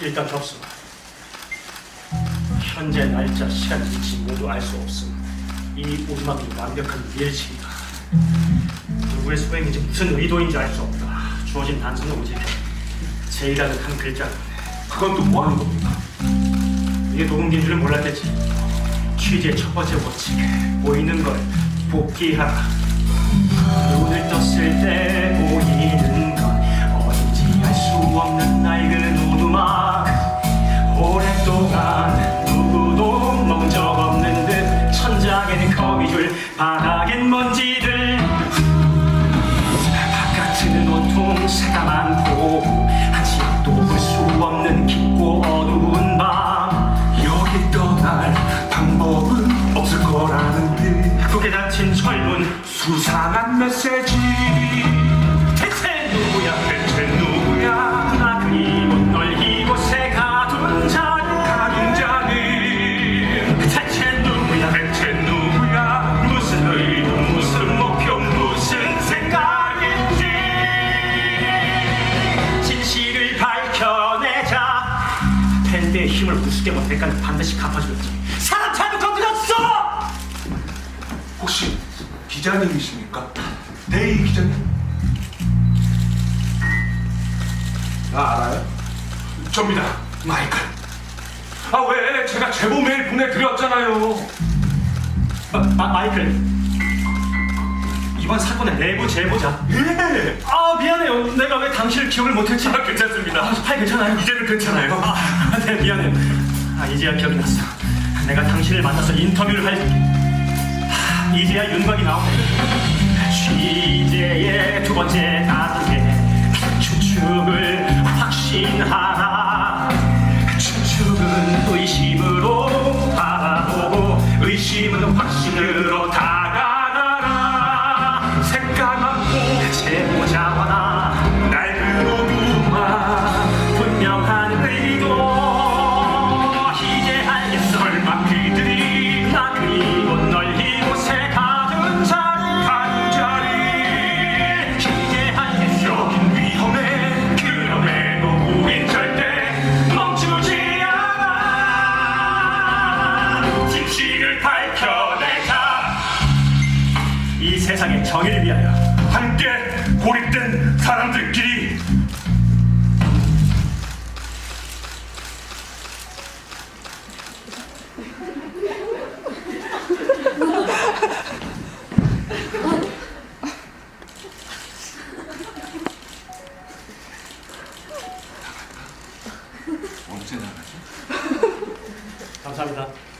일단 접수. 현재 날짜, 시간, 위치 모두 알 수 없음. 이 오두막이 완벽한 미일식이다. 누구의 소행인지 무슨 의도인지 알 수 없다. 주어진 단서는 오직 제이라는 한 글자. 그건 또 뭐 하는 겁니까? 이게 녹음기인 줄은 몰랐겠지. 취재의 첫 번째 원칙. 보이는 걸 복귀하라. 눈을 떴을 때 보이는 건 어딘지 알 수 없는 낡은 철문 수상한 메시지. 대체 누구야 대체 누구야? 나 그리고 널 이곳에 가둔 자는. 가는 자는. 대체 누구야 대체 누구야? 무슨 의도 무슨 목표 무슨 생각인지. 진실을 밝혀내자. 밴드의 힘을 우습게 본 대가는 반드시 갚아주겠지 혹시 기자님이십니까? 네 기자님? 나 알아요? 접니다 마이클. 아 왜 제가 제보 메일 보내드렸잖아요. 마, 마, 마이클. 이번 사건의 내부 제보자. 예. 아 미안해요. 내가 왜 당신을 기억을 못했지? 아, 괜찮습니다. 아, 팔 괜찮아요? 이제는 괜찮아요. 아, 네 미안해요. 아 이제야 기억이 났어. 내가 당신을 만나서 인터뷰를 할 하, 이제야 윤곽이 나오네. 취재의 두 번째 단계. 추측을 확신하라. 추측은 의심으로 바라보고 의심은 확신으로 다가가라. 새까맣고 제보자와 나. 오두막 분명한 의도 세상의 정의를 위하여 함께 고립된 사람들끼리 언제 나가지? 감사합니다